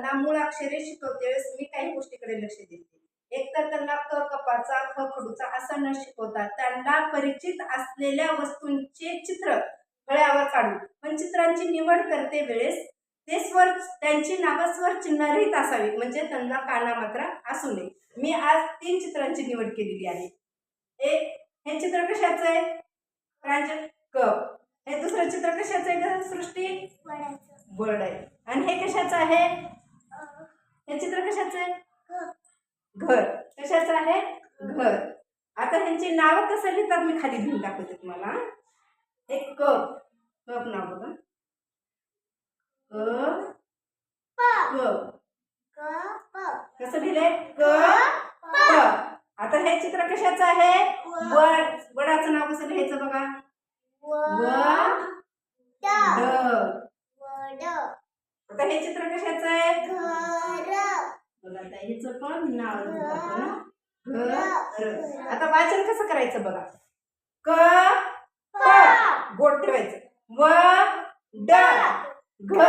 त्यांना मूळ अक्षरे शिकवते वेळेस मी काही गोष्टीकडे लक्ष देते. एकतर त्यांना क कपाचा ख खडूचा असं न शिकवता त्यांना परिचित असलेल्या वस्तूंचे चित्र फळ्यावर काढून पण चित्रांची निवड करते वेळेस ते स्वर त्यांची नावं स्वर चिन्हरहित असावी म्हणजे त्यांना काना मात्रा असू नये. मी आज तीन चित्रांची निवड केलेली आहे. एक हे चित्र कशाचं आहे? प्रांजल क. हे दुसरं चित्र कशाचं आहे सृष्टी? बर्ड आहे. आणि हे कशाचं आहे? हे चित्र कशाचं आहे? घर. कशाचं आहे? घर. आता ह्यांची नावं कसं लिहितात मी खाली लिहून दाखवते तुम्हाला एक क. कप नाव बघा. क. कसं लिहिलंय? क. आता हे चित्र कशाचं आहे? वड. वडाचं नाव कसं लिहायचं बघा? व. ड. आता हे चित्र कशाचं आहे बघा आता ह्याचं पण नाव. घर आता वाचन कसं करायचं बघा? क गोड ठेवायचं. व ड. घ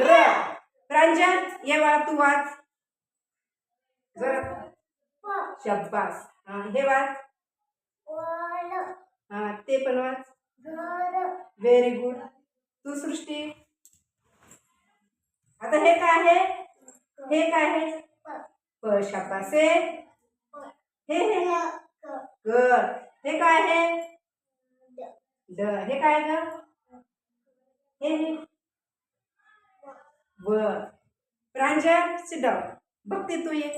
र. ये बाळा तू वाच. जरा शब्बास हा हे वाच. हा ते पण वाच. व्हेरी गुड तू सृष्टी. आता हे काय आहे? हे काय आहे? प शब्दाचे हे हे. ग. हे काय आहे? ड. हे काय ग? हे व. प्रांजल सिडाव बघते तू ये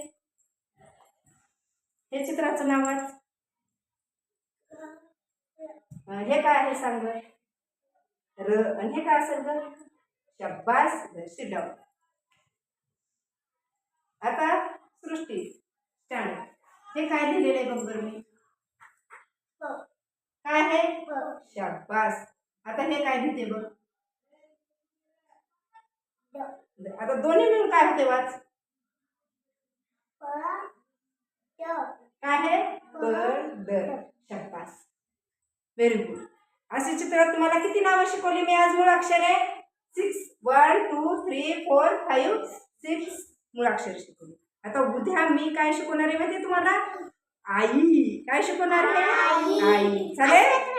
हे चित्राचं नाव हे काय आहे सांग र. आणि हे काय असेल ग? शब्बास सिडाव आता सृष्टी स्टँड हे काय लिहिलेलं आहे बघ मी. काय आहे? शाबास. आता हे काय लिहिते बघ. आता दोन्ही मिळून काय होते वाच? काय आहे? शाबास. व्हेरी गुड असे चित्रात तुम्हाला किती नावं शिकवली मी आज मूळ अक्षरे? Six one two three four five six मुळाक्षर शिकवली. आता उद्या मी काय शिकवणार आहे माहिती तुम्हाला? आई. काय शिकवणार आहे? आई. चालेल?